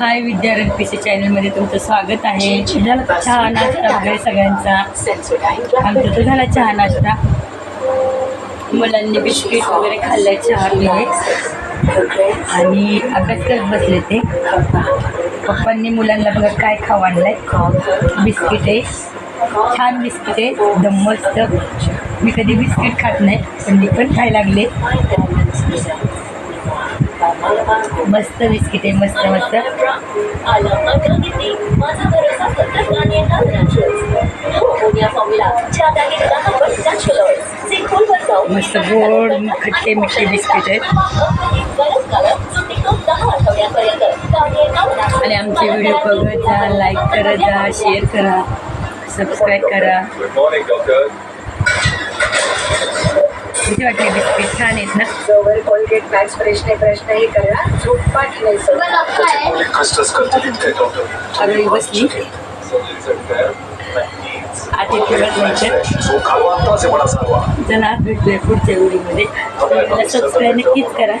हाय Vidyaranya P C चॅनलमध्ये तुमचं स्वागत आहे. झालं चहा नाश्ता वगैरे सगळ्यांचा. आमचं तर झाला चहा नाश्ता. मुलांनी बिस्किट वगैरे खाल्लं चहा पिले. आणि अभ्यास करत बसले ते. पप्पांनी मुलांना बघा काय खाऊ आणलंय. बिस्किट आहे. छान बिस्किट आहे. एकदम मस्त. मी कधी बिस्किट खात नाही पण मी पण खायला लागले. मस्त बिस्किट आहे मस्त मस्त. मस्त गोड खट्टे मिठे बिस्किट आहेत. आणि आमचे व्हिडिओ बघत जा लाईक करत जा शेअर करा सबस्क्राईब करा. वाटले बिस्किट छान आहेत ना जोवर कोलगेट मॅक्स करा झोपाट नाही सोडा. कष्टच करतो तितके डॉक्टर आगळी बसली आधी फिरत सांगा चला भेटूया पुढच्या व्हिडिओमध्ये सबस्क्राईब नक्कीच करा